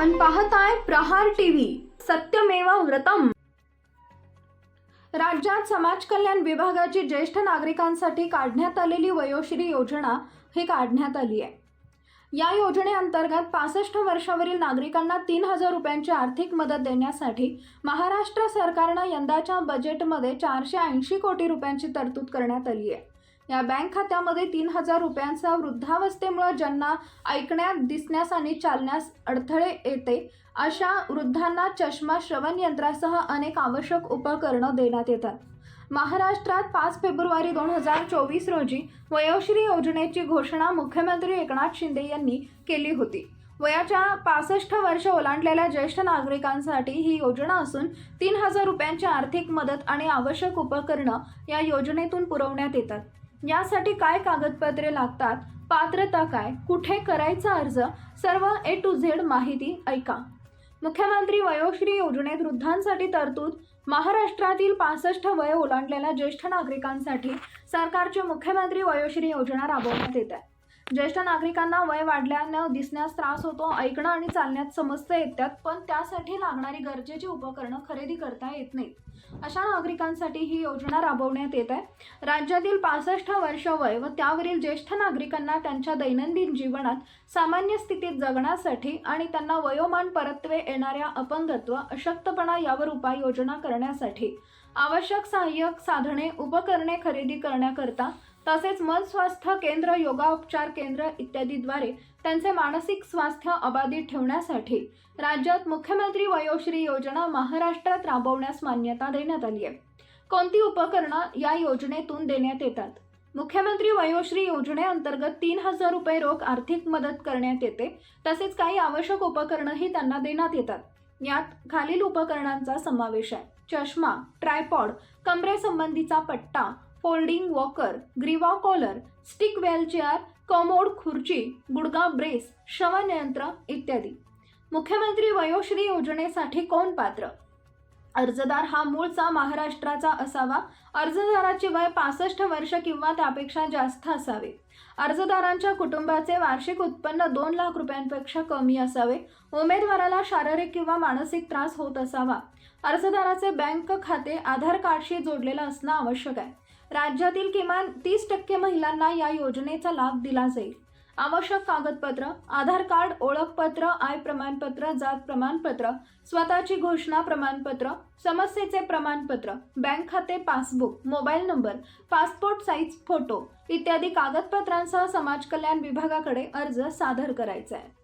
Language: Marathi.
पाहताय प्रहार टीव्ही सत्यमेवा व्रतम. राज्यात समाज कल्याण विभागाची ज्येष्ठ नागरिकांसाठी काढण्यात आलेली वयोश्री योजना ही काढण्यात आली आहे. या योजनेअंतर्गत पासष्ट वर्षावरील नागरिकांना तीन हजार रुपयांची आर्थिक मदत देण्यासाठी महाराष्ट्र सरकारनं यंदाच्या बजेटमध्ये चारशे ऐंशी कोटी रुपयांची तरतूद करण्यात आली आहे. या बँक खात्यामध्ये तीन हजार रुपयांचा वृद्धावस्थेमुळे ज्यांना ऐकण्यास दिसण्यास आणि चालण्यास अडथळे येते अशा वृद्धांना चष्मा श्रवण यंत्रासह अनेक आवश्यक उपकरणं देण्यात येतात. महाराष्ट्रात पाच फेब्रुवारी दोन हजार चोवीस रोजी वयोश्री योजनेची घोषणा मुख्यमंत्री एकनाथ शिंदे यांनी केली होती. वयाच्या पासष्ट वर्ष ओलांडलेल्या ज्येष्ठ नागरिकांसाठी ही योजना असून तीन हजार रुपयांची आर्थिक मदत आणि आवश्यक उपकरणं या योजनेतून पुरवण्यात येतात. यासाठी काय कागदपत्रे लागतात? पात्रता काय? कुठे करायचा अर्ज? सर्व ए टू झेड माहिती ऐका. मुख्यमंत्री वयोश्री योजनेत वृद्धांसाठी तरतूद महाराष्ट्रातील पासष्ट वय ओलांडलेल्या ज्येष्ठ नागरिकांसाठी सरकारची मुख्यमंत्री वयोश्री योजना राबवण्यात येत आहे. ज्येष्ठ नागरिकांना वय वाढल्यानं दिसण्यास त्रास होतो ऐकणं आणि चालण्यात समस्या येतात पण त्यासाठी लागणारी गरजेची उपकरणं खरेदी करता येत नाहीत. अशा नागरिकांसाठी ही योजना राबवण्यात येत आहे. राज्यातील पासष्ट वर्ष वय व त्यावरील ज्येष्ठ नागरिकांना त्यांच्या दैनंदिन जीवनात सामान्य स्थितीत जगण्यासाठी आणि त्यांना वयोमान परत्वे येणाऱ्या अपंगत्व अशक्तपणा यावर उपाययोजना करण्यासाठी आवश्यक सहाय्यक साधने उपकरणे खरेदी करण्याकरता तसेच मन स्वास्थ्य केंद्र योगाउपचार केंद्र इत्यादीद्वारे त्यांचे मानसिक स्वास्थ्य अबाधित ठेवण्यासाठी राज्यात मुख्यमंत्री वयोश्री योजना महाराष्ट्रात राबवण्यास मान्यता देण्यात आली आहे. कोणती उपकरणं या योजनेतून देण्यात येतात? मुख्यमंत्री वयोश्री योजनेअंतर्गत तीन हजार रुपये रोख आर्थिक मदत करण्यात येते. तसेच काही आवश्यक उपकरणंही त्यांना देण्यात येतात. यात खालील उपकरणांचा समावेश आहे. चष्मा ट्रायपॉड कमरेसंबंधीचा पट्टा फोल्डिंग वॉकर ग्रीवा कॉलर स्टिक व्हेलचेअर कमोड खुर्ची गुडगा ब्रेस श्रवणयंत्र इत्यादी. मुख्यमंत्री वयोश्री योजनेसाठी कोण पात्र? अर्जदार हा मूळचा महाराष्ट्राचा असावा. अर्जदाराचे वय पासष्ट वर्ष किंवा त्यापेक्षा जास्त असावे. अर्जदारांच्या कुटुंबाचे वार्षिक उत्पन्न दोन लाख रुपयांपेक्षा कमी असावे. उमेदवाराला शारीरिक किंवा मानसिक त्रास होत असावा. अर्जदाराचे बँक खाते आधार कार्डशी जोडलेलं असणं आवश्यक आहे. राज्यातील किमान तीस टक्के महिलांना या योजनेचा लाभ दिला जाईल. आवश्यक कागदपत्र आधार कार्ड ओळखपत्र आय प्रमाणपत्र जात प्रमाणपत्र स्वतःची घोषणा प्रमाणपत्र समस्येचे प्रमाणपत्र बँक खाते passbook mobile number passport size photo इत्यादी कागदपत्रांसह समाज कल्याण विभागाकडे अर्ज सादर करायचा आहे.